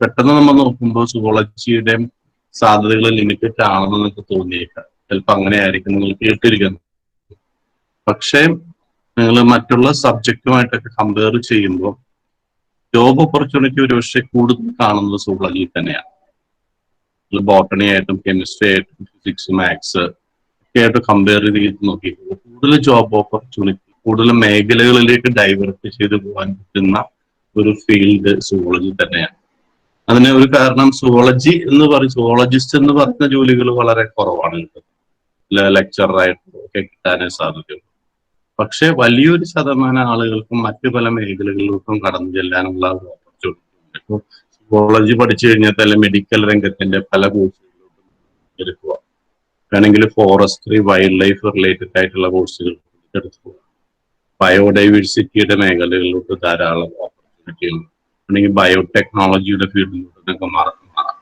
പെട്ടെന്ന് നമ്മൾ നോക്കുമ്പോൾ സുവോളജിയുടെ സാധ്യതകൾ ലിമിറ്റഡ് ആണെന്ന് നിങ്ങൾക്ക് തോന്നിയേക്കാം. ചിലപ്പോൾ അങ്ങനെ ആയിരിക്കും നിങ്ങൾ കേട്ടിരിക്കുന്നത് പക്ഷേ നിങ്ങൾ മറ്റുള്ള സബ്ജക്റ്റുമായിട്ടൊക്കെ കമ്പയർ ചെയ്യുമ്പോൾ ജോബ് ഓപ്പർച്യൂണിറ്റി ഒരുപക്ഷെ കൂടുതൽ കാണുന്നത് സുവോളജി തന്നെയാണ്. ബോട്ടണി ആയിട്ടും കെമിസ്ട്രി ആയിട്ടും ഫിസിക്സ് മാത്സ് ഒക്കെ ആയിട്ട് കമ്പയർ ചെയ്ത് നോക്കി കൂടുതൽ ജോബ് ഓപ്പർച്യൂണിറ്റി കൂടുതൽ മേഖലകളിലേക്ക് ഡൈവേർട്ട് ചെയ്ത് പോകാൻ പറ്റുന്ന ഒരു ഫീൽഡ് സുവോളജി തന്നെയാണ്. അതിന് ഒരു കാരണം സുവോളജി എന്ന് പറയും സുവോളജിസ്റ്റ് എന്ന് പറയുന്ന ജോലികൾ വളരെ കുറവാണ്. ലെക്ചറായിട്ട് ഒക്കെ കിട്ടാനേ സാധിക്കും. പക്ഷെ വലിയൊരു ശതമാനം ആളുകൾക്കും മറ്റു പല മേഖലകളിലേക്കും കടന്നു ചെല്ലാനുള്ള ഒരു ഓപ്പർച്യൂണിറ്റി ഉണ്ട്. സുവോളജി പഠിച്ചു കഴിഞ്ഞാൽ തന്നെ മെഡിക്കൽ രംഗത്തിന്റെ പല കോഴ്സുകളിലോട്ടും എടുക്കുക. വേണമെങ്കിൽ ഫോറസ്ട്രി വൈൽഡ് ലൈഫ് റിലേറ്റഡ് ആയിട്ടുള്ള കോഴ്സുകൾ എടുത്തു പോവാം ബയോഡൈവേഴ്സിറ്റിയുടെ മേഖലകളിലോട്ട് ധാരാളം ഓപ്പർച്യൂണിറ്റികൾ അല്ലെങ്കിൽ ബയോടെക്നോളജിയുടെ ഫീൽഡിലോട്ട് മാറാം മാറാം.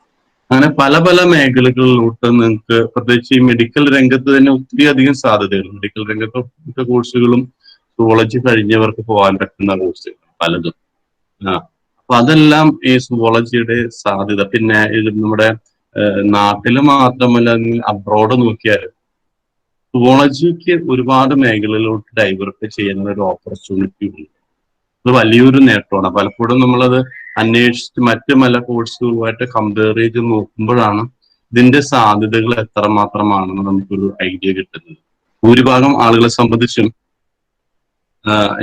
അങ്ങനെ പല പല മേഖലകളിലോട്ട് നിങ്ങൾക്ക് പ്രത്യേകിച്ച് ഈ മെഡിക്കൽ രംഗത്ത് തന്നെ ഒത്തിരി അധികം സാധ്യതകൾ. മെഡിക്കൽ രംഗത്ത് മിക്ക കോഴ്സുകളും സുവോളജി കഴിഞ്ഞവർക്ക് പോകാൻ പറ്റുന്ന കോഴ്സുകൾ പലതും. അപ്പൊ അതെല്ലാം ഈ സുവോളജിയുടെ സാധ്യത. പിന്നെ ഇത് നമ്മുടെ നാട്ടിൽ മാത്രമല്ല അബ്രോഡ് നോക്കിയാൽ സുവോളജിക്ക് ഒരുപാട് മേഖലകളിലോട്ട് ഡൈവേർട്ട് ചെയ്യുന്ന ഒരു ഓപ്പർച്യൂണിറ്റി ഉണ്ട്. അത് വലിയൊരു നേട്ടമാണ്. പലപ്പോഴും നമ്മളത് അന്വേഷിച്ച് മറ്റു പല കോഴ്സുകളുമായിട്ട് കമ്പയർ ചെയ്ത് നോക്കുമ്പോഴാണ് ഇതിന്റെ സാധ്യതകൾ എത്രമാത്രമാണെന്ന് നമുക്കൊരു ഐഡിയ കിട്ടുന്നത്. ഭൂരിഭാഗം ആളുകളെ സംബന്ധിച്ചും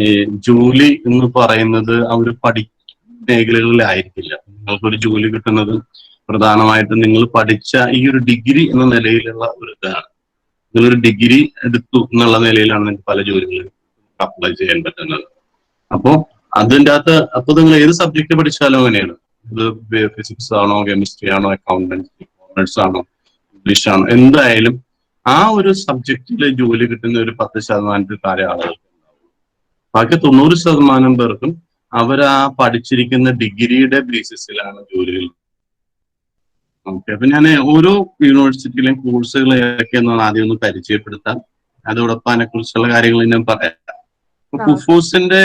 ഈ ജോലി എന്ന് പറയുന്നത് അവർ പഠി മേഖലകളിലായിരിക്കില്ല. നിങ്ങൾക്കൊരു ജോലി കിട്ടുന്നത് പ്രധാനമായിട്ടും നിങ്ങൾ പഠിച്ച ഈ ഒരു ഡിഗ്രി എന്ന നിലയിലുള്ള ഒരു ഇതാണ്. നിങ്ങളൊരു ഡിഗ്രി എടുത്തു എന്നുള്ള നിലയിലാണ് നിങ്ങൾക്ക് പല ജോലികളും അപ്ലൈ ചെയ്യാൻ പറ്റുന്നത്. അപ്പോ അതിന്റെ അകത്ത് അപ്പൊ നിങ്ങൾ ഏത് സബ്ജക്ട് പഠിച്ചാലും അങ്ങനെയാണ്. ഇത് ഫിസിക്സ് ആണോ കെമിസ്ട്രി ആണോ അക്കൗണ്ടൻസി കോമേഴ്സ് ആണോ ഇംഗ്ലീഷ് ആണോ എന്തായാലും ആ ഒരു സബ്ജക്റ്റിൽ ജോലി കിട്ടുന്ന ഒരു പത്ത് ശതമാനത്തിൽ താഴെ ആളുകൾക്ക് ബാക്കി തൊണ്ണൂറ് ശതമാനം പേർക്കും അവർ ആ പഠിച്ചിരിക്കുന്ന ഡിഗ്രിയുടെ ബേസിസിലാണ് ജോലികൾ ഓക്കെ അപ്പൊ ഞാൻ ഓരോ യൂണിവേഴ്സിറ്റിയിലെയും കോഴ്സുകൾ ഏതൊക്കെയെന്നാണ് ആദ്യം ഒന്ന് പരിചയപ്പെടുത്താം. അതോടൊപ്പം അതിനെ കുറിച്ചുള്ള കാര്യങ്ങൾ ഞാൻ പറയാം. കുഫോഴ്സിന്റെ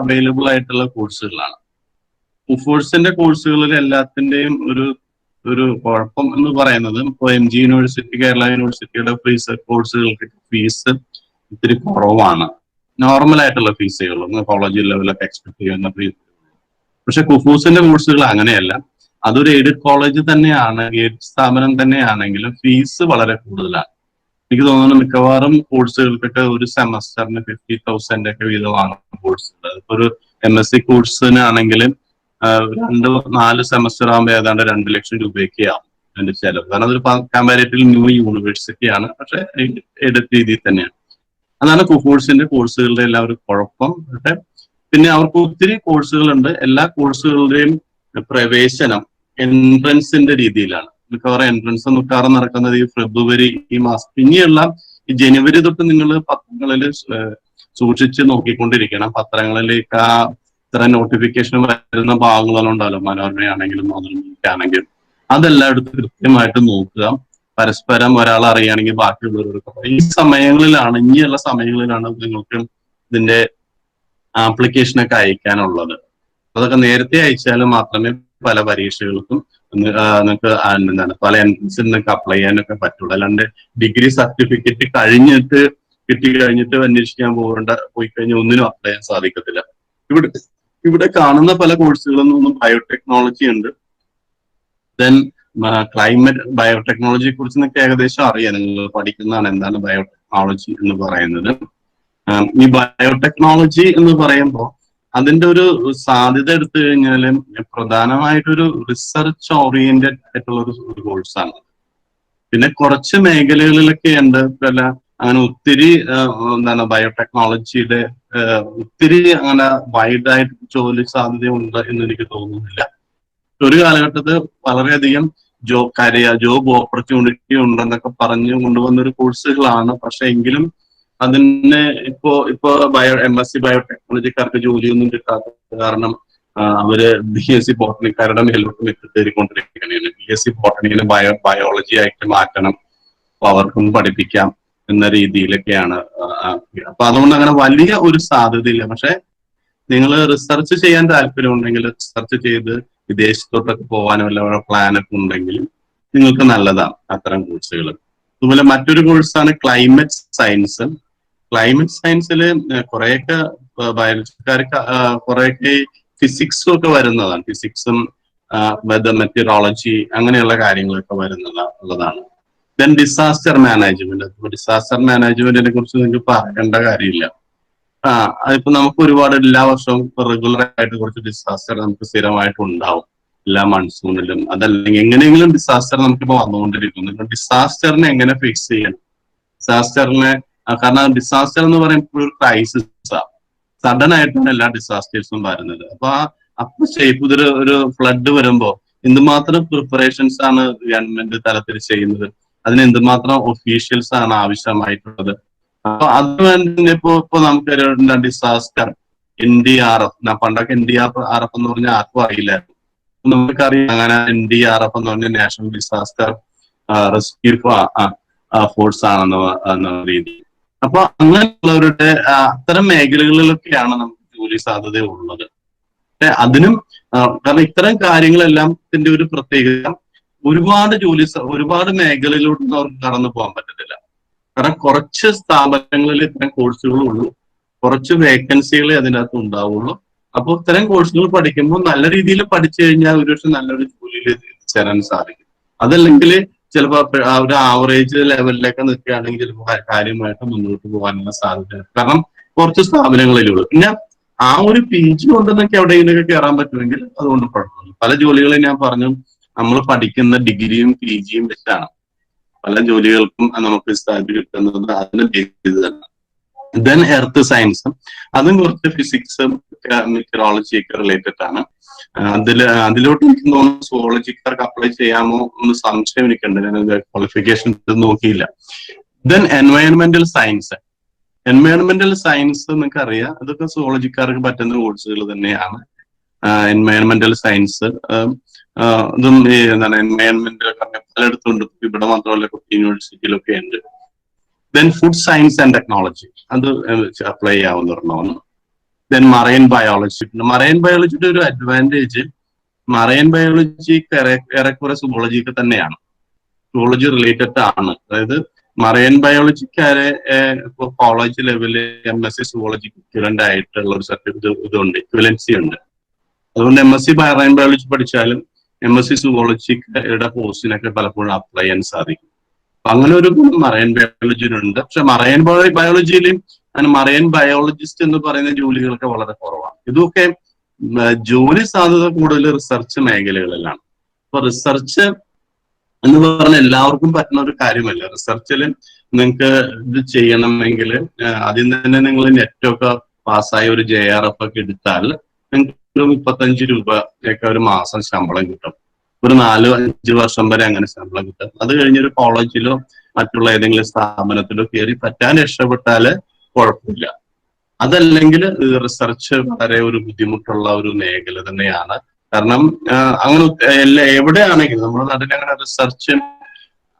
അവൈലബിൾ ആയിട്ടുള്ള കോഴ്സുകളാണ് ഫുഫോഴ്സിന്റെ കോഴ്സുകളിൽ എല്ലാത്തിന്റെയും ഒരു ഒരു കുഴപ്പം എന്ന് പറയുന്നത് ഇപ്പോൾ എം ജി യൂണിവേഴ്സിറ്റി കേരള യൂണിവേഴ്സിറ്റിയുടെ ഫീസ് കോഴ്സുകൾക്ക് ഫീസ് ഇത്തിരി കുറവാണ്. നോർമൽ ആയിട്ടുള്ള ഫീസുകൾ കോളേജ് ലെവലൊക്കെ എക്സ്പെക്ട് ചെയ്യുന്ന ഫീസ് പക്ഷെ കുഫൂസിന്റെ കോഴ്സുകൾ അങ്ങനെയല്ല. അതൊരു എയ്ഡഡ് കോളേജ് തന്നെയാണ് എയ്ഡ് സ്ഥാപനം തന്നെയാണെങ്കിലും ഫീസ് വളരെ കൂടുതലാണ്. എനിക്ക് തോന്നുന്നു മിക്കവാറും കോഴ്സുകൾക്കൊക്കെ ഒരു സെമസ്റ്ററിന് ഫിഫ്റ്റി തൗസൻഡ് ഒക്കെ വീതമാണ് കോഴ്സുകൾ ഒരു എം എസ് സി കോഴ്സിനാണെങ്കിൽ രണ്ട് നാല് സെമസ്റ്റർ ആകുമ്പോൾ ഏതാണ്ട് രണ്ട് ലക്ഷം രൂപയൊക്കെ ആവും അതിന്റെ ചെലവ്. കാരണം അതൊരു കമ്പാരേറ്റീവ് ന്യൂ യൂണിവേഴ്സിറ്റി ആണ്. പക്ഷെ എടുത്ത രീതിയിൽ തന്നെയാണ്. അതാണ് കോഴ്സിന്റെ കോഴ്സുകളുടെ എല്ലാം ഒരു കുഴപ്പം. പക്ഷെ പിന്നെ അവർക്ക് ഒത്തിരി കോഴ്സുകളുണ്ട് എല്ലാ കോഴ്സുകളുടെയും പ്രവേശനം എൻട്രൻസിന്റെ രീതിയിലാണ്. മിക്കവാറും എൻട്രൻസ് മിക്കവാറും നടക്കുന്നത് ഈ ഫെബ്രുവരി ഈ മാസം. പിന്നെയുള്ള ഈ ജനുവരി തൊട്ട് നിങ്ങൾ പത്രങ്ങളിൽ സൂക്ഷിച്ച് നോക്കിക്കൊണ്ടിരിക്കണം. പത്രങ്ങളിലേക്ക് ആ ഇത്ര നോട്ടിഫിക്കേഷൻ വരുന്ന ഭാഗങ്ങളെല്ലാം ഭാഗങ്ങളുണ്ടല്ലോ മനോരമയാണെങ്കിലും മാതൃഭൂമിക്കാണെങ്കിലും അതെല്ലാം എടുത്ത് കൃത്യമായിട്ട് നോക്കുക. പരസ്പരം ഒരാൾ അറിയുകയാണെങ്കിൽ ബാക്കിയുള്ളവർക്ക് ഈ സമയങ്ങളിലാണ് ഇനിയുള്ള സമയങ്ങളിലാണ് നിങ്ങൾക്ക് ഇതിന്റെ ആപ്ലിക്കേഷനൊക്കെ അയക്കാനുള്ളത്. അതൊക്കെ നേരത്തെ അയച്ചാൽ മാത്രമേ പല പരീക്ഷകൾക്കും നിങ്ങൾക്ക് എന്താണ് പല എൻട്രൻസിൽ നിങ്ങൾക്ക് അപ്ലൈ ചെയ്യാനൊക്കെ പറ്റുള്ളൂ. അല്ലാണ്ട് ഡിഗ്രി സർട്ടിഫിക്കറ്റ് കഴിഞ്ഞിട്ട് കിട്ടി കഴിഞ്ഞിട്ട് അന്വേഷിക്കാൻ പോകേണ്ട പോയി കഴിഞ്ഞാൽ ഒന്നിനും അപ്ലൈ ചെയ്യാൻ സാധിക്കത്തില്ല. ഇവിടെ ഇവിടെ കാണുന്ന പല കോഴ്സുകളും ഒന്നും ബയോടെക്നോളജി ഉണ്ട്. ദെൻ ക്ലൈമറ്റ് ബയോടെക്നോളജിയെ കുറിച്ച് നിങ്ങൾക്ക് ഏകദേശം അറിയാം. നിങ്ങൾ പഠിക്കുന്നതാണ് എന്താണ് ബയോടെക്നോളജി എന്ന് പറയുന്നത്. ഈ ബയോടെക്നോളജി എന്ന് പറയുമ്പോൾ അതിന്റെ ഒരു സാധ്യത എടുത്തു കഴിഞ്ഞാലും പ്രധാനമായിട്ടൊരു റിസർച്ച് ഓറിയന്റഡ് ആയിട്ടുള്ള ഒരു കോഴ്സാണ് പിന്നെ കുറച്ച് മേഖലകളിലൊക്കെ ഉണ്ട്. പല അങ്ങനെ ഒത്തിരി എന്താണ് ബയോടെക്നോളജിയുടെ ഒത്തിരി അങ്ങനെ വൈഡായിട്ട് ജോലി സാധ്യതയുണ്ട് എന്ന് എനിക്ക് തോന്നുന്നില്ല. ഒരു കാലഘട്ടത്തിൽ വളരെയധികം ജോബ് കരയ ജോബ് ഓപ്പർച്യൂണിറ്റി ഉണ്ടെന്നൊക്കെ പറഞ്ഞു കൊണ്ടുവന്ന ഒരു കോഴ്സുകളാണ് പക്ഷെ എങ്കിലും അതിന് ഇപ്പോ ഇപ്പോ ബയോ എം എസ് സി ബയോടെക്നോളജിക്കാർക്ക് ജോലിയൊന്നും കിട്ടാത്തത് കാരണം അവർ ബി എസ് സി ബോട്ടണിക്കാരുടെ മേലോട്ട് എത്തിത്തേറിക്കൊണ്ടിരിക്കുകയാണ് ബി എസ് സി ബോട്ടണിയിൽ ബയോ ബയോളജി ആയിട്ട് മാറ്റണം. അപ്പൊ അവർക്കും പഠിപ്പിക്കാം എന്ന രീതിയിലൊക്കെയാണ് അപ്പൊ അതുകൊണ്ട് അങ്ങനെ വലിയ ഒരു സാധ്യതയില്ല. പക്ഷെ നിങ്ങൾ റിസർച്ച് ചെയ്യാൻ താല്പര്യമുണ്ടെങ്കിൽ റിസർച്ച് ചെയ്ത് വിദേശത്തോട്ടൊക്കെ പോകാനോ വല്ല പ്ലാനൊക്കെ ഉണ്ടെങ്കിൽ നിങ്ങൾക്ക് നല്ലതാണ് അത്തരം കോഴ്സുകൾ അതുപോലെ മറ്റൊരു കോഴ്സാണ് ക്ലൈമറ്റ് സയൻസ് ക്ലൈമറ്റ് സയൻസിൽ കുറെയൊക്കെ ബയോളജിക്കാർക്ക് കുറെയൊക്കെ ഫിസിക്സും ഒക്കെ വരുന്നതാണ്. ഫിസിക്സും വെദർ മെറ്റീരിയോളജി അങ്ങനെയുള്ള കാര്യങ്ങളൊക്കെ വരുന്നത് ഉള്ളതാണ്. ദെൻ ഡിസാസ്റ്റർ മാനേജ്മെന്റ് ഡിസാസ്റ്റർ മാനേജ്മെന്റിനെ കുറിച്ച് നിങ്ങൾക്ക് പറയേണ്ട കാര്യമില്ല. ആ അതിപ്പോ നമുക്ക് ഒരുപാട് എല്ലാ വർഷവും റെഗുലർ ആയിട്ട് കുറച്ച് ഡിസാസ്റ്റർ നമുക്ക് സ്ഥിരമായിട്ട് ഉണ്ടാവും. എല്ലാ മൺസൂണിലും അതല്ലെങ്കിൽ എങ്ങനെയെങ്കിലും ഡിസാസ്റ്റർ നമുക്കിപ്പോ വന്നുകൊണ്ടിരിക്കുന്നു. ഡിസാസ്റ്ററിനെ എങ്ങനെ ഫിക്സ് ചെയ്യണം? ഡിസാസ്റ്ററിനെ കാരണം ഡിസാസ്റ്റർ എന്ന് പറയുമ്പോൾ ഒരു ക്രൈസിസ് ആണ് സഡൻ ആയിട്ടാണ് എല്ലാ ഡിസാസ്റ്റേഴ്സും വരുന്നത്. അപ്പൊ ആ അപ്പൊ ഷേപ്പ് ഇതൊരു ഒരു ഫ്ലഡ് വരുമ്പോ എന്തുമാത്രം പ്രിപ്പറേഷൻസ് ആണ് ഗവൺമെന്റ് തലത്തിൽ ചെയ്യുന്നത്? അതിന് എന്തുമാത്രം ഒഫീഷ്യൽസ് ആണ് ആവശ്യമായിട്ടുള്ളത്? അപ്പൊ അത് വേണ്ടി ഇപ്പൊ ഇപ്പൊ നമുക്ക് disaster N D R F പണ്ടൊക്കെ N D R R F എന്ന് പറഞ്ഞാൽ ആർക്കും അറിയില്ലായിരുന്നു. നമുക്കറിയാം അങ്ങനെ എൻ ഡി ആർ എഫ് എന്ന് പറഞ്ഞ നാഷണൽ ഡിസാസ്റ്റർ റെസ്ക്യൂ ഫോഴ്സ് ആണെന്ന് രീതി അപ്പൊ അങ്ങനെയുള്ളവരുടെ അത്തരം മേഖലകളിലൊക്കെയാണ് നമുക്ക് ജോലി സാധ്യത ഉള്ളത് അതിനും കാരണം ഇത്തരം കാര്യങ്ങളെല്ലാം ഇതിന്റെ ഒരു പ്രത്യേകത ഒരുപാട് ജോലി ഒരുപാട് മേഖലയിലോട്ടൊന്നും അവർക്ക് കടന്നു പോകാൻ പറ്റത്തില്ല. കാരണം കുറച്ച് സ്ഥാപനങ്ങളിൽ ഇത്തരം കോഴ്സുകൾ ഉള്ളൂ. കുറച്ച് വേക്കൻസികളെ അതിനകത്ത് ഉണ്ടാവുള്ളൂ. അപ്പോൾ ഇത്തരം കോഴ്സുകൾ പഠിക്കുമ്പോൾ നല്ല രീതിയിൽ പഠിച്ചു കഴിഞ്ഞാൽ ഒരുപക്ഷെ നല്ലൊരു ജോലിയിൽ ചേരാൻ സാധിക്കും. അതല്ലെങ്കിൽ ചിലപ്പോൾ ഒരു ആവറേജ് ലെവലിലൊക്കെ നിൽക്കുകയാണെങ്കിൽ ചിലപ്പോൾ കാര്യമായിട്ട് മുന്നോട്ട് പോകാനുള്ള സാധ്യത കാരണം കുറച്ച് സ്ഥാപനങ്ങളിലുള്ളൂ. പിന്നെ ആ ഒരു പി ജി അവിടെ എവിടെയെങ്കിലുമൊക്കെ കയറാൻ പറ്റുമെങ്കിൽ അതുകൊണ്ട് കുഴപ്പമില്ല പല ജോലികളും ഞാൻ പറഞ്ഞു നമ്മൾ പഠിക്കുന്ന ഡിഗ്രിയും പി ജിയും വെച്ചാണ്. പല ജോലികൾക്കും നമുക്ക് സാധ്യത കിട്ടുന്നത് അതിന് ബേസ് തന്നെ. ദെൻ എർത്ത് സയൻസും അതും കുറച്ച് ഫിസിക്സും മെറ്ററോളജി റിലേറ്റഡ് ആണ്. അതിൽ അതിലോട്ട് എനിക്ക് തോന്നുന്നു സുവോളജിക്കാർക്ക് അപ്ലൈ ചെയ്യാമോ എന്ന് സംശയം എനിക്കുണ്ട്. ഞാൻ ക്വാളിഫിക്കേഷൻ നോക്കിയില്ല. ദെൻ എൻവയോൺമെന്റൽ സയൻസ് എൻവയോൺമെന്റൽ സയൻസ് നിങ്ങൾക്ക് അറിയാം അതൊക്കെ സുവോളജിക്കാർക്ക് പറ്റുന്ന കോഴ്സുകൾ തന്നെയാണ്. എൻവയോൺമെന്റൽ സയൻസ് ഇതും എന്താണ് എൻവയൺമെന്റൽ പലയിടത്തും ഉണ്ട് ഇവിടെ മാത്രമല്ല യൂണിവേഴ്സിറ്റിയിലൊക്കെ ഉണ്ട്. Then food science and technology അത് അപ്ലൈ ചെയ്യാവുന്ന ഒരെണ്ണമാണ് ദെൻ മറൈൻ ബയോളജി മറൈൻ ബയോളജിയുടെ ഒരു അഡ്വാന്റേജ് മറൈൻ ബയോളജി ഏറെക്കുറെ സുവോളജിക്ക് തന്നെയാണ്. സുവോളജി റിലേറ്റഡ് ആണ്. അതായത് മറൈൻ ബയോളജിക്കാരെ ഇപ്പോൾ കോളേജ് ലെവലിൽ M S C zoology equivalent ആയിട്ടുള്ള ഒരു സർട്ടിഫിക്കറ്റ് ഇതുണ്ട് ഇക്വലൻസി ഉണ്ട്. അതുകൊണ്ട് M S C marine biology പഠിച്ചാലും എം എസ് സി സുവോളജിയുടെ പോസ്റ്റിനൊക്കെ പലപ്പോഴും അപ്ലൈ ചെയ്യാൻ സാധിക്കും. അങ്ങനെ ഒരു മറൈൻ ബയോളജിയിലുണ്ട് പക്ഷെ മറൈൻ ബയോളജിയിലും അങ്ങനെ മറൈൻ ബയോളജിസ്റ്റ് എന്ന് പറയുന്ന ജോലികളൊക്കെ വളരെ കുറവാണ്. ഇതൊക്കെ ജോലി സാധ്യത കൂടുതൽ റിസർച്ച് മേഖലകളിലാണ്. അപ്പൊ റിസർച്ച് എന്ന് പറഞ്ഞ എല്ലാവർക്കും പറ്റുന്ന ഒരു കാര്യമല്ല. റിസർച്ചിൽ നിങ്ങൾക്ക് ഇത് ചെയ്യണമെങ്കിൽ ആദ്യം തന്നെ നിങ്ങൾ നെറ്റൊക്കെ പാസ്സായ ഒരു ജെ ആർ എഫ് ഒക്കെ എടുത്താൽ നിങ്ങൾക്ക് മുപ്പത്തഞ്ച് രൂപ ഒക്കെ ഒരു മാസം ശമ്പളം കിട്ടും. ഒരു നാലോ അഞ്ച് വർഷം വരെ അങ്ങനെ ശമ്പളം കിട്ടും. അത് കഴിഞ്ഞൊരു കോളേജിലോ മറ്റുള്ള ഏതെങ്കിലും സ്ഥാപനത്തിലോ കയറി പറ്റാൻ രക്ഷപ്പെട്ടാൽ കുഴപ്പമില്ല. അതല്ലെങ്കിൽ റിസർച്ച് വളരെ ഒരു ബുദ്ധിമുട്ടുള്ള ഒരു മേഖല തന്നെയാണ്. കാരണം അങ്ങനെ എല്ലാ എവിടെയാണെങ്കിലും നമ്മുടെ നാട്ടിൽ അങ്ങനെ റിസർച്ച്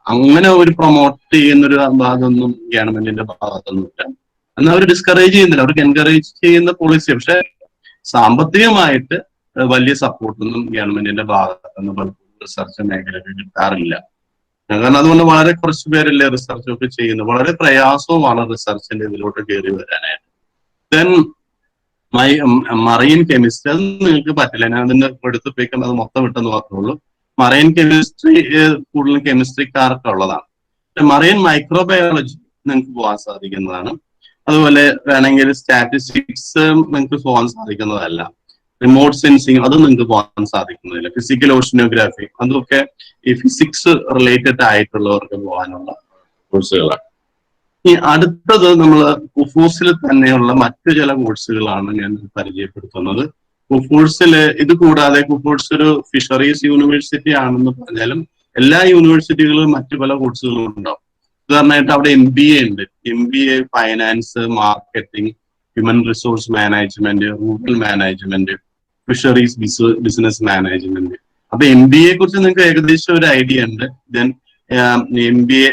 അങ്ങനെ ഒരു പ്രൊമോട്ട് ചെയ്യുന്ന ഒരു ഭാഗമൊന്നും ഗവൺമെന്റിന്റെ ഭാഗത്തൊന്നുമില്ല എന്നാൽ അവർ ഡിസ്കറേജ് ചെയ്യുന്നില്ല. അവർക്ക് എൻകറേജ് ചെയ്യുന്ന പോളിസി പക്ഷെ സാമ്പത്തികമായിട്ട് വലിയ സപ്പോർട്ടൊന്നും ഗവൺമെന്റിന്റെ ഭാഗത്തുനിന്ന് റിസർച്ച് മേഖലയിൽ കിട്ടാറില്ല. കാരണം അതുകൊണ്ട് വളരെ കുറച്ച് പേരല്ലേ റിസർച്ച് ഒക്കെ ചെയ്യുന്നത്. വളരെ പ്രയാസവുമാണ് റിസർച്ചിന്റെ ഇതിലോട്ട് കയറി വരാനായിട്ട്. ദെൻ മൈ മറൈൻ കെമിസ്ട്രി അത് നിങ്ങൾക്ക് പറ്റില്ല. ഞാൻ അതിന്റെ എടുത്ത് അത് മൊത്തം വിട്ടെന്ന് മാത്രമേ ഉള്ളൂ മറൈൻ കെമിസ്ട്രി കൂടുതലും കെമിസ്ട്രിക്കാർക്ക് ഉള്ളതാണ്. മറൈൻ മൈക്രോബയോളജി നിങ്ങൾക്ക് പോകാൻ സാധിക്കുന്നതാണ്. അതുപോലെ വേണമെങ്കിൽ സ്റ്റാറ്റിസ്റ്റിക്സ് നിങ്ങൾക്ക് പോകാൻ സാധിക്കുന്നതല്ല. റിമോട്ട് സെൻസിങ് അത് നിങ്ങൾക്ക് പോകാൻ സാധിക്കുന്നില്ല. ഫിസിക്കൽ ഓഷ്യനോഗ്രാഫി അതൊക്കെ ഈ ഫിസിക്സ് റിലേറ്റഡ് ആയിട്ടുള്ളവർക്ക് പോകാനുള്ള കോഴ്സുകളാണ് ഈ അടുത്തത് നമ്മൾ കുഫൂസിൽ തന്നെയുള്ള മറ്റു ചില കോഴ്സുകളാണ് ഞാൻ പരിചയപ്പെടുത്തുന്നത്. കുഫൂഴ്സിൽ ഇത് കൂടാതെ കുഫൂഴ്സ് ഒരു ഫിഷറീസ് യൂണിവേഴ്സിറ്റി ആണെന്ന് പറഞ്ഞാലും എല്ലാ യൂണിവേഴ്സിറ്റികളിലും മറ്റു പല കോഴ്സുകളും ഉണ്ടാവും. ഉദാഹരണമായിട്ട് അവിടെ എം ബി എ ഉണ്ട്. M B A finance marketing human resource management rural management fisheries business management അപ്പൊ എം ബി എ കുറിച്ച് നിങ്ങൾക്ക് ഏകദേശം ഒരു ഐഡിയ ഉണ്ട്. Then M B A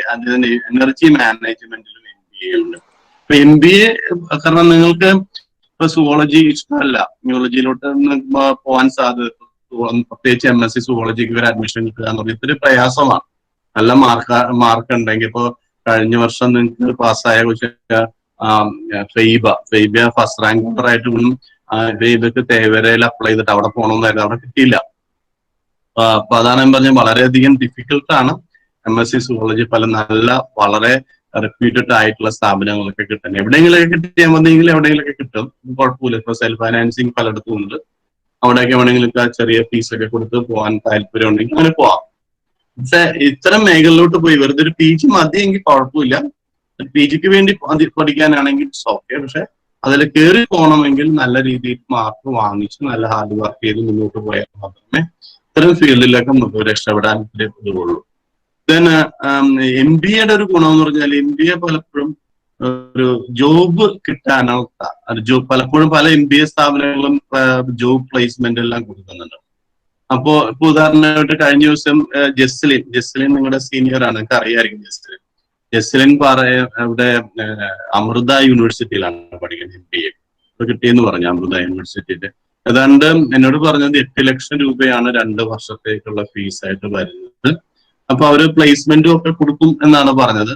energy മാനേജ്മെന്റിലും M B A ഉണ്ട്. അപ്പൊ എം ബി എ കാരണം നിങ്ങൾക്ക് ഇപ്പൊ സുവോളജി ഇഷ്ടമല്ല. ന്യൂളജിയിലോട്ട് പോകാൻ സാധ്യത പ്രത്യേകിച്ച് എം എസ് സി സുവോളജിക്ക് ഒരു അഡ്മിഷൻ കിട്ടുക എന്ന് പറഞ്ഞാൽ ഇത്തിരി പ്രയാസമാണ്. നല്ല മാർക്ക് മാർക്ക് ഉണ്ടെങ്കിൽ ഇപ്പൊ കഴിഞ്ഞ വർഷം നിങ്ങൾക്ക് പാസ്സായ കുറിച്ച് ഫെയ്ബ. ഫെയ്ബ ഫസ്റ്റ് റാങ്ക് ആയിട്ട് ഫെയ്ബക്ക് തേവരയിൽ അപ്ലൈ ചെയ്തിട്ട് അവിടെ പോകണമെന്നായിരുന്നു അവിടെ കിട്ടിയില്ല. അപ്പൊ അതാണ് ഞാൻ പറഞ്ഞത്. വളരെയധികം ഡിഫിക്കൽട്ടാണ് എം എസ് സി സുവോളജി പല നല്ല വളരെ റെപ്യൂട്ടഡ് ആയിട്ടുള്ള സ്ഥാപനങ്ങളൊക്കെ കിട്ടുന്നത്. എവിടെയെങ്കിലൊക്കെ കിട്ടിയാൽ മതിയെങ്കിൽ എവിടെയെങ്കിലൊക്കെ കിട്ടും. കുഴപ്പമില്ല. ഇപ്പൊ സെൽഫ് ഫൈനാൻസിങ് പലയിടത്തും ഉണ്ട്. അവിടെയൊക്കെ വേണമെങ്കിലൊക്കെ ചെറിയ ഫീസ് ഒക്കെ കൊടുത്ത് പോകാൻ താല്പര്യം ഉണ്ടെങ്കിൽ അങ്ങനെ പോവാം. പക്ഷെ ഇത്തരം മേഖലയിലോട്ട് പോയി വെറുതെ ഒരു പി ജി മതിയെങ്കിൽ കുഴപ്പമില്ല. പി ജിക്ക് വേണ്ടി പഠിക്കാനാണെങ്കിൽ ഓക്കെ പക്ഷെ അതിൽ കയറി പോകണമെങ്കിൽ നല്ല രീതിയിൽ മാർക്ക് വാങ്ങിച്ച് നല്ല ഹാർഡ് വർക്ക് ചെയ്ത് മുന്നോട്ട് പോയാൽ മാത്രമേ ഇത്തരം ഫീൽഡിലൊക്കെ നമുക്ക് രക്ഷപ്പെടാൻ ഇതുള്ളൂ ദെൻ എം ബി എയുടെ ഒരു ഗുണം എന്ന് പറഞ്ഞാൽ എം ബി എ പലപ്പോഴും ഒരു ജോബ് കിട്ടാനുള്ള ജോബ് പലപ്പോഴും പല എം ബി എ സ്ഥാപനങ്ങളും ജോബ് പ്ലേസ്മെന്റ് എല്ലാം കൊടുക്കുന്നുണ്ട്. അപ്പോ ഇപ്പൊ ഉദാഹരണമായിട്ട് കഴിഞ്ഞ ദിവസം ജസ്ലിൻ ജസ്ലിൻ നിങ്ങളുടെ സീനിയർ ആണ്. നിങ്ങൾക്ക് അറിയായിരിക്കും ജസ്ലിൻ. ജസ്ലിൻ പാറ അവിടെ അമൃത യൂണിവേഴ്സിറ്റിയിലാണ് പഠിക്കുന്നത് എം ബി എ. കിട്ടിയെന്ന് പറഞ്ഞു അമൃത യൂണിവേഴ്സിറ്റിയിലെ. ഏതാണ്ട് എന്നോട് പറഞ്ഞത് എട്ട് ലക്ഷം രൂപയാണ് രണ്ട് വർഷത്തേക്കുള്ള ഫീസ് ആയിട്ട് വരുന്നത്. അപ്പൊ അവർ പ്ലേസ്മെന്റും ഒക്കെ കൊടുക്കും എന്നാണ് പറഞ്ഞത്.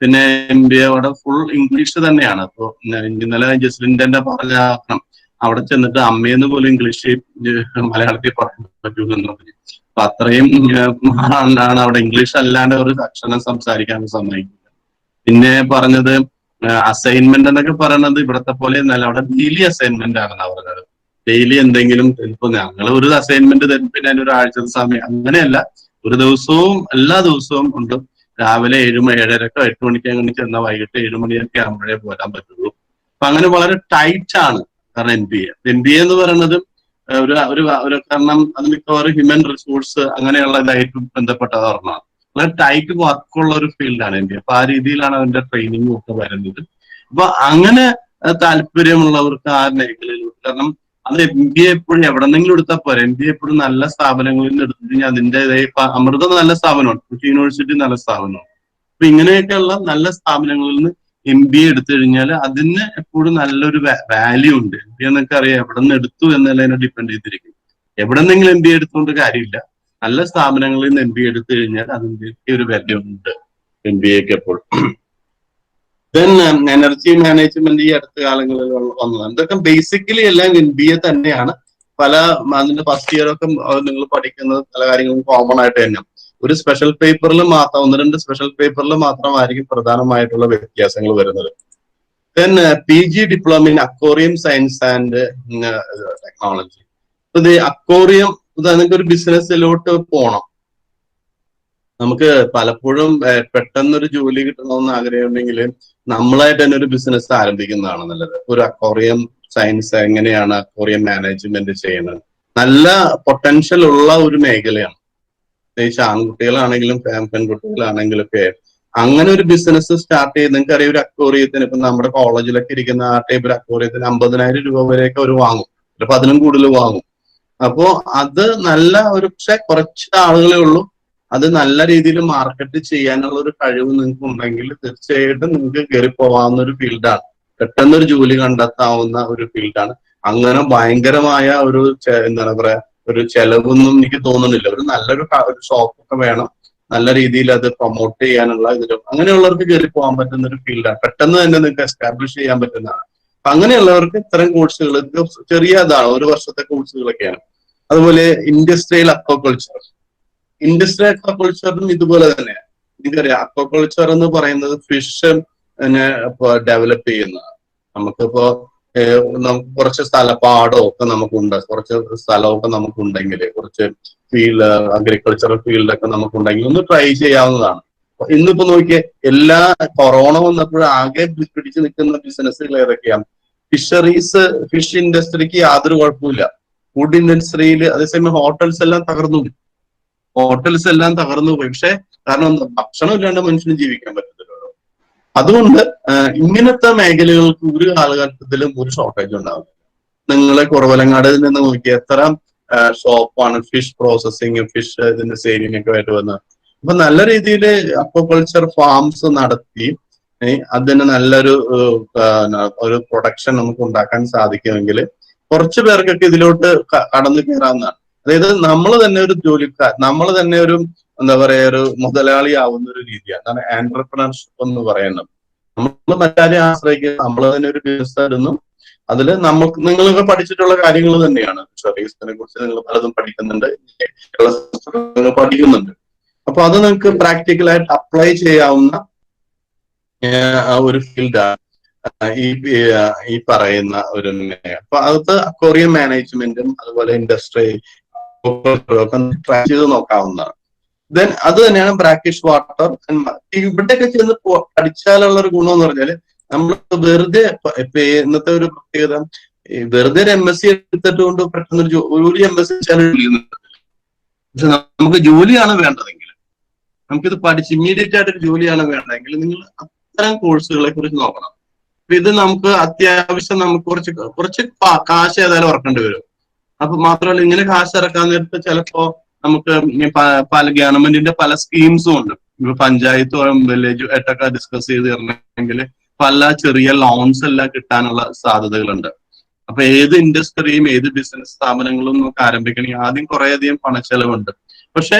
പിന്നെ എം ബി എ അവിടെ ഫുൾ ഇംഗ്ലീഷ് തന്നെയാണ്. അപ്പൊ ഞാൻ ഇന്നലെ ജസ്ലിന്റെ പറഞ്ഞ അവിടെ ചെന്നിട്ട് അമ്മയെന്ന് പോലും ഇംഗ്ലീഷ് മലയാളത്തിൽ പറയാൻ പറ്റൂ എന്ന് പറഞ്ഞു. അപ്പൊ അത്രയും മാറാണ്ടാണ് അവിടെ. ഇംഗ്ലീഷ് അല്ലാണ്ട് ഒരു അക്ഷരം സംസാരിക്കാൻ സമ്മതിക്കില്ല. പിന്നെ പറഞ്ഞത് അസൈൻമെന്റ് എന്നൊക്കെ പറയുന്നത് ഇവിടത്തെ പോലെ എന്നല്ല അവിടെ ഡെയിലി അസൈൻമെന്റ് ആണെന്നാ പറഞ്ഞത്. ഡെയിലി എന്തെങ്കിലും ഇപ്പൊ ഞങ്ങൾ ഒരു അസൈൻമെന്റ് തരും പിന്നെ അതിന് ആഴ്ച സമയം. അങ്ങനെയല്ല. ഒരു ദിവസവും എല്ലാ ദിവസവും ഉണ്ട്. രാവിലെ ഏഴ് ഏഴരക്കോ എട്ട് മണിക്ക് അങ്ങനെ ചെന്നാൽ വൈകിട്ട് ഏഴ് മണിയൊക്കെ ആകുമ്പോഴേ പോരാൻ പറ്റുള്ളൂ. അപ്പൊ അങ്ങനെ വളരെ ടൈറ്റ് ആണ്. കാരണം N B A N B A എന്ന് പറയുന്നത് ഒരു ഒരു ഒരു കാരണം അത് മിക്കവാറും ഹ്യൂമൻ റിസോഴ്സ് അങ്ങനെയുള്ള ഇതായിട്ട് ബന്ധപ്പെട്ട പറഞ്ഞാണ് വളരെ ടൈറ്റ് വർക്കുള്ള ഒരു ഫീൽഡാണ് എൻ ബി എ അപ്പൊ ആ രീതിയിലാണ് അവന്റെ ട്രെയിനിങ്ങും ഒക്കെ വരുന്നത്. അപ്പൊ അങ്ങനെ താല്പര്യമുള്ളവർക്ക് ആ മേഖലയിൽ കാരണം അത് എം ബി എ എപ്പോഴും എവിടെന്നെങ്കിലും എടുത്താൽ പോരെ. എം ബി എ എപ്പോഴും നല്ല സ്ഥാപനങ്ങളിൽ നിന്ന് എടുത്തു കഴിഞ്ഞാൽ അതിന്റെ അമൃത നല്ല സ്ഥാപനമാണ്. യൂണിവേഴ്സിറ്റി നല്ല സ്ഥാപനമാണ്. അപ്പൊ ഇങ്ങനെയൊക്കെയുള്ള നല്ല സ്ഥാപനങ്ങളിൽ നിന്ന് എം ബി എ എടുത്തു കഴിഞ്ഞാൽ അതിന് എപ്പോഴും നല്ലൊരു വാല്യൂ ഉണ്ട്. എം ബി എന്നൊക്കെ അറിയാം. എവിടെ നിന്ന് എടുത്തു എന്നതിനെ ഡിപ്പെൻഡ് ചെയ്തിരിക്കും എവിടെ നിന്നെങ്കിലും എം ബി എടുത്തുകൊണ്ട് കാര്യമില്ല. നല്ല സ്ഥാപനങ്ങളിൽ നിന്ന് എം ബി എടുത്തു കഴിഞ്ഞാൽ അതിന്റെ ഒരു വാല്യൂ ഉണ്ട് എം ബി എക്ക് എപ്പോൾ ദെൻ എനർജി മാനേജ്മെന്റ് ഈ അടുത്ത കാലങ്ങളിൽ വന്നതാണ്. ഇതൊക്കെ ബേസിക്കലി എല്ലാം എം ബി എ തന്നെയാണ്. പല അതിന്റെ ഫസ്റ്റ് ഇയർ ഒക്കെ നിങ്ങൾ പഠിക്കുന്നത് പല കാര്യങ്ങളും കോമൺ ആയിട്ട് തന്നെ ഒരു സ്പെഷ്യൽ പേപ്പറിൽ മാത്രം ഒന്ന് രണ്ട് സ്പെഷ്യൽ പേപ്പറിൽ മാത്രമായിരിക്കും പ്രധാനമായിട്ടുള്ള വ്യത്യാസങ്ങൾ വരുന്നത്. Then P G diploma in aquarium science and technology ഇത് അക്വോറിയം നിങ്ങൾക്ക് ഒരു ബിസിനസ്സിലോട്ട് പോകണം നമുക്ക് പലപ്പോഴും ഏഹ്, പെട്ടെന്നൊരു ജോലി കിട്ടണമെന്ന് ആഗ്രഹമുണ്ടെങ്കിൽ നമ്മളായിട്ട് തന്നെ ഒരു ബിസിനസ് ആരംഭിക്കുന്നതാണ് നല്ലത്. ഒരു അക്വോറിയം സയൻസ് എങ്ങനെയാണ് അക്വോറിയം മാനേജ്മെന്റ് ചെയ്യുന്നത്? നല്ല പൊട്ടൻഷ്യൽ ഉള്ള ഒരു മേഖലയാണ്. പ്രത്യേകിച്ച് ആൺകുട്ടികളാണെങ്കിലും പെൺകുട്ടികളാണെങ്കിലും ഒക്കെ അങ്ങനെ ഒരു ബിസിനസ് സ്റ്റാർട്ട് ചെയ്ത് നിങ്ങൾക്ക് അറിയാം ഒരു അക്വോറിയത്തിന് ഇപ്പൊ നമ്മുടെ കോളേജിലൊക്കെ ഇരിക്കുന്ന ആ ടൈപ്പ് ഒരു അക്വോറിയത്തിന് അമ്പതിനായിരം രൂപ വരെയൊക്കെ അവർ വാങ്ങും. ചിലപ്പോൾ അതിനും കൂടുതൽ വാങ്ങും. അപ്പോ അത് നല്ല ഒരു പക്ഷെ കുറച്ച് ആളുകളെ ഉള്ളൂ. അത് നല്ല രീതിയിൽ മാർക്കറ്റ് ചെയ്യാനുള്ള ഒരു കഴിവ് നിങ്ങൾക്ക് ഉണ്ടെങ്കിൽ തീർച്ചയായിട്ടും നിങ്ങൾക്ക് കയറി പോവാവുന്ന ഒരു ഫീൽഡാണ് പെട്ടെന്ന് ഒരു ജോലി കണ്ടെത്താവുന്ന ഒരു ഫീൽഡാണ് അങ്ങനെ ഭയങ്കരമായ ഒരു എന്താണ് പറയാ ഒരു ചെലവൊന്നും എനിക്ക് തോന്നുന്നില്ല. ഒരു നല്ലൊരു ഒരു ഷോപ്പൊക്കെ വേണം. നല്ല രീതിയിൽ അത് പ്രൊമോട്ട് ചെയ്യാനുള്ള ഇതിലും അങ്ങനെയുള്ളവർക്ക് കയറി പോകാൻ പറ്റുന്ന ഒരു ഫീൽഡാണ് പെട്ടെന്ന് തന്നെ നിങ്ങൾക്ക് എസ്റ്റാബ്ലിഷ് ചെയ്യാൻ പറ്റുന്നതാണ് അപ്പൊ അങ്ങനെയുള്ളവർക്ക് ഇത്തരം കോഴ്സുകൾ ചെറിയ ഇതാണ്. ഒരു വർഷത്തെ കോഴ്സുകളൊക്കെയാണ് അതുപോലെ ഇൻഡസ്ട്രിയൽ അക്വാകൾച്ചർ ഇൻഡസ്ട്രിയൽ അക്വാകൾച്ചറും ഇതുപോലെ തന്നെയാണ്. എനിക്കറിയാം. അക്വാകൾച്ചർ എന്ന് പറയുന്നത് ഫിഷ് ഡെവലപ്പ് ചെയ്യുന്നതാണ്. നമുക്കിപ്പോ കുറച്ച് സ്ഥലപ്പാടോ ഒക്കെ നമുക്കുണ്ട്. കുറച്ച് സ്ഥലമൊക്കെ നമുക്കുണ്ടെങ്കിൽ കുറച്ച് ഫീൽഡ് അഗ്രികൾച്ചറൽ ഫീൽഡൊക്കെ നമുക്കുണ്ടെങ്കിൽ ഒന്ന് ട്രൈ ചെയ്യാവുന്നതാണ്. ഇന്നിപ്പോ നോക്കിയേ എല്ലാ കൊറോണ വന്നപ്പോൾ ആകെ പിടിച്ചു നിൽക്കുന്ന ബിസിനസ്സുകൾ ഏതൊക്കെയാണ്? ഫിഷറീസ് ഫിഷ് ഇൻഡസ്ട്രിക്ക് യാതൊരു കുഴപ്പമില്ല ഫുഡ് ഇൻഡസ്ട്രിയിൽ അതേസമയം ഹോട്ടൽസ് എല്ലാം തകർന്നു. ഹോട്ടൽസ് എല്ലാം തകർന്നു പോയി. പക്ഷെ കാരണം ഭക്ഷണം ഇല്ലാണ്ട് മനുഷ്യന് ജീവിക്കാൻ പറ്റത്തില്ലല്ലോ അതുകൊണ്ട് ഇങ്ങനത്തെ മേഖലകൾക്ക് ഒരു കാലഘട്ടത്തിലും ഒരു ഷോർട്ടേജ് ഉണ്ടാവും നിങ്ങളെ കുറവലങ്ങാടിൽ നിന്ന് നോക്കി എത്ര ഷോപ്പാണ് ഫിഷ് പ്രോസസ്സിങ് ഫിഷ് ഇതിന്റെ സെയിലിംഗ് ഒക്കെ ആയിട്ട് വന്നത്. അപ്പൊ നല്ല രീതിയിൽ അക്വകൾച്ചർ ഫാംസ് നടത്തി അതിന് നല്ലൊരു ഒരു പ്രൊഡക്ഷൻ നമുക്ക് ഉണ്ടാക്കാൻ സാധിക്കുമെങ്കിൽ കുറച്ച് പേർക്കൊക്കെ ഇതിലോട്ട് കടന്നു കയറാവുന്നതാണ് അതായത് നമ്മൾ തന്നെ ഒരു ജോലിക്കാർ നമ്മൾ തന്നെ ഒരു എന്താ പറയാ ഒരു മുതലാളി ആവുന്ന ഒരു രീതിയാണ്. അതാണ് ആന്റർപ്രണർഷിപ്പ് എന്ന് പറയുന്നത്. നമ്മൾ മറ്റാരെയും ആശ്രയിക്കുക നമ്മൾ തന്നെ ഒരു ബിസിനസ് ആയിരുന്നു അതിൽ നമുക്ക് നിങ്ങളൊക്കെ പഠിച്ചിട്ടുള്ള കാര്യങ്ങൾ തന്നെയാണ്. സർവീസിനെ കുറിച്ച് നിങ്ങൾ പലതും പഠിക്കുന്നുണ്ട്. പഠിക്കുന്നുണ്ട്. അപ്പൊ അത് നിങ്ങൾക്ക് പ്രാക്ടിക്കലായിട്ട് അപ്ലൈ ചെയ്യാവുന്ന ഒരു ഫീൽഡാണ് ഈ ഈ പറയുന്ന ഒരു. അപ്പൊ അത് കൊറിയൻ മാനേജ്മെന്റും അതുപോലെ ഇൻഡസ്ട്രി ഒക്കെ ട്രൈ ചെയ്ത് നോക്കാവുന്നതാണ്. ദെൻ അത് തന്നെയാണ് ബ്രാക്കിഷ് വാട്ടർ ഇവിടെയൊക്കെ ചെന്ന് പഠിച്ചാലുള്ള ഒരു ഗുണം എന്ന് പറഞ്ഞാൽ നമ്മൾ വെറുതെ ഇപ്പൊ ഇന്നത്തെ ഒരു പ്രത്യേകത വെറുതെ ഒരു എം എസ് സി എടുത്തിട്ട് കൊണ്ട് പെട്ടെന്ന് ഒരു എം എസ് സി പക്ഷെ നമുക്ക് ജോലിയാണ് വേണ്ടതെങ്കിൽ നമുക്കിത് പഠിച്ച് ഇമ്മീഡിയറ്റ് ആയിട്ട് ഒരു ജോലിയാണ് വേണ്ടതെങ്കിൽ നിങ്ങൾ അത്തരം കോഴ്സുകളെ കുറിച്ച് നോക്കണം. ഇത് നമുക്ക് അത്യാവശ്യം നമുക്ക് കുറച്ച് കുറച്ച് കാശ് ഏതായാലും ഇറക്കേണ്ടി വരും. അപ്പൊ മാത്രമല്ല ഇങ്ങനെ കാശ് ഇറക്കാൻ നേരത്തെ ചിലപ്പോ നമുക്ക് പല ഗവൺമെന്റിന്റെ പല സ്കീംസും ഉണ്ട്. പഞ്ചായത്ത് വില്ലേജ് ആയിട്ടൊക്കെ ഡിസ്കസ് ചെയ്ത് തരണമെങ്കിൽ പല ചെറിയ ലോൺസ് എല്ലാം കിട്ടാനുള്ള സാധ്യതകളുണ്ട്. അപ്പൊ ഏത് ഇൻഡസ്ട്രിയും ഏത് ബിസിനസ് സ്ഥാപനങ്ങളും നമുക്ക് ആരംഭിക്കണമെങ്കിൽ ആദ്യം കുറേയധികം പണച്ചെലവുണ്ട്. പക്ഷെ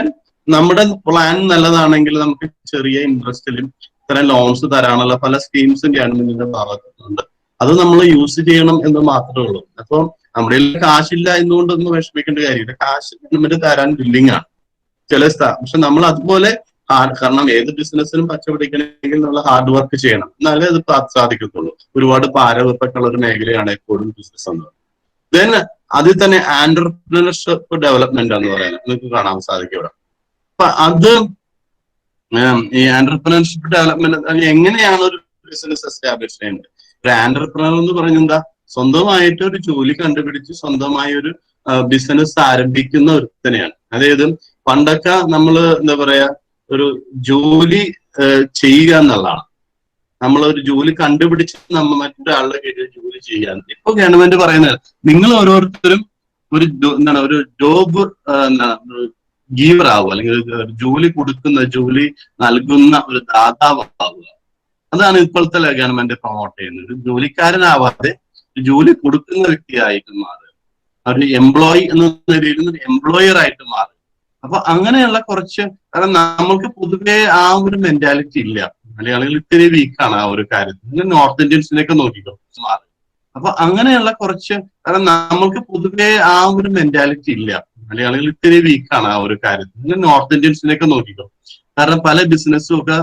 നമ്മുടെ പ്ലാൻ നല്ലതാണെങ്കിൽ നമുക്ക് ചെറിയ ഇൻട്രസ്റ്റിലും ഇത്തരം ലോൺസ് തരാനുള്ള പല സ്കീംസും ഗവൺമെന്റിന്റെ ഭാഗത്തുനിന്നുണ്ട്. അത് നമ്മൾ യൂസ് ചെയ്യണം എന്ന് മാത്രമേ ഉള്ളൂ. അപ്പൊ നമ്മുടെ കാശില്ല എന്നുകൊണ്ടൊന്നും വിഷമിക്കേണ്ട കാര്യമില്ല. കാശ് ഗവൺമെന്റ് തരാൻ ബില്ലിംഗ് ആണ്. ചില പക്ഷെ നമ്മൾ അതുപോലെ കാരണം ഏത് ബിസിനസ്സിനും പച്ചപിടിക്കണമെങ്കിൽ നമ്മൾ ഹാർഡ് വർക്ക് ചെയ്യണം. എന്നാലേ അത് സാധിക്കത്തുള്ളൂ. ഒരുപാട് പാരവെപ്പൊക്കെയുള്ള ഒരു മേഖലയാണ് എപ്പോഴും ബിസിനസ് എന്ന് പറയുന്നത്. ദെൻ അതിൽ തന്നെ ആന്റർപ്രണർഷിപ്പ് ഡെവലപ്മെന്റ് എന്ന് പറയുന്നത്. നിങ്ങൾക്ക് കാണാൻ സാധിക്കും ഇവിടെ. അപ്പൊ അത് ഈ ആന്റർപ്രണർഷിപ്പ് ഡെവലപ്മെന്റ് എങ്ങനെയാണ് ഒരു ബിസിനസ് എസ്റ്റാബ്ലിഷ് ചെയ്യേണ്ടത് ഒരു ആന്റർപ്രണർ എന്ന് പറഞ്ഞാൽ എന്താ സ്വന്തമായിട്ട് ഒരു ജോലി കണ്ടുപിടിച്ച് സ്വന്തമായി ഒരു ബിസിനസ് ആരംഭിക്കുന്ന ഒരുത്തനെയാണ് അതായത് പണ്ടൊക്കെ നമ്മൾ എന്താ പറയാ ഒരു ജോലി ചെയ്യുക എന്നുള്ളതാണ്. നമ്മൾ ഒരു ജോലി കണ്ടുപിടിച്ച് നമ്മൾ മറ്റൊരാളുടെ കീഴിൽ ജോലി ചെയ്യാൻ ഇപ്പൊ ഗവൺമെന്റ് പറയുന്നത് നിങ്ങൾ ഓരോരുത്തരും ഒരു എന്താണ് ഒരു ജോബ് ഗീവർ ആവുക അല്ലെങ്കിൽ ജോലി കൊടുക്കുന്ന ജോലി നൽകുന്ന ഒരു ദാതാവ് ആവുക അതാണ് ഇപ്പോഴത്തെ ഗവൺമെന്റ് പ്രൊമോട്ട് ചെയ്യുന്നത്. ജോലിക്കാരനാവാതെ ജോലി കൊടുക്കുന്ന വ്യക്തിയായിട്ട് മാറുക. ഒരു എംപ്ലോയി എന്ന നിലയിൽ എംപ്ലോയർ ആയിട്ട് മാറുക. അപ്പൊ അങ്ങനെയുള്ള കുറച്ച് കാരണം നമ്മൾക്ക് പൊതുവെ ആ ഒരു മെന്റാലിറ്റി ഇല്ല. മലയാളികൾ ഇത്തിരി വീക്കാണ് ആ ഒരു കാര്യത്തിൽ. നോർത്ത് ഇന്ത്യൻസിനെയൊക്കെ നോക്കിക്കോ മാറി അപ്പൊ അങ്ങനെയുള്ള കുറച്ച് കാരണം നമ്മൾക്ക് പൊതുവെ ആ ഒരു മെന്റാലിറ്റി ഇല്ല. മലയാളികൾ ഇത്തിരി വീക്കാണ് ആ ഒരു കാര്യത്തിൽ. നോർത്ത് ഇന്ത്യൻസിനെയൊക്കെ നോക്കിക്കോ. കാരണം പല ബിസിനസ്സും ഒക്കെ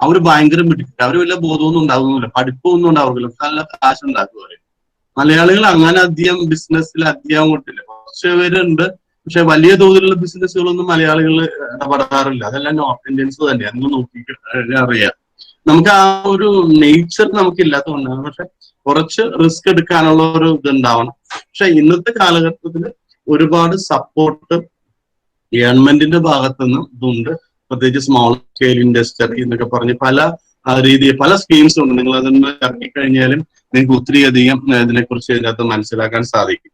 അവർ ഭയങ്കര മിടുക്കുക അവർ വലിയ ബോധമൊന്നും ഉണ്ടാകുന്നില്ല പഠിപ്പൊന്നും ഉണ്ടാവില്ല നല്ല കാശ് ഉണ്ടാക്കുക മലയാളികൾ അങ്ങനെ അധികം ബിസിനസ്സിൽ അധികം കൊണ്ടില്ല കുറച്ച് പേരുണ്ട്. പക്ഷെ വലിയ തോതിലുള്ള ബിസിനസ്സുകളൊന്നും മലയാളികൾ ഇടപെടാറില്ല. അതെല്ലാം നോർത്ത് ഇന്ത്യൻസ് തന്നെ അന്ന് നോക്കി അറിയാം. നമുക്ക് ആ ഒരു നേച്ചർ നമുക്ക് ഇല്ലാത്തതുകൊണ്ടാണ് പക്ഷെ കുറച്ച് റിസ്ക് എടുക്കാനുള്ള ഒരു ഇത് ഉണ്ടാവണം പക്ഷെ ഇന്നത്തെ കാലഘട്ടത്തിൽ ഒരുപാട് സപ്പോർട്ട് ഗവൺമെന്റിന്റെ ഭാഗത്തുനിന്നും ഇതുണ്ട്. പ്രത്യേകിച്ച് സ്മോൾ സ്കെയിൽ ഇൻഡസ്ട്രി എന്നൊക്കെ പറഞ്ഞ് പല രീതി പല സ്കീംസ് ഉണ്ട്. നിങ്ങൾ അതൊന്ന് ഇറങ്ങിക്കഴിഞ്ഞാലും നിങ്ങൾക്ക് ഒത്തിരി അധികം ഇതിനെക്കുറിച്ച് ഇതിനകത്ത് മനസ്സിലാക്കാൻ സാധിക്കും.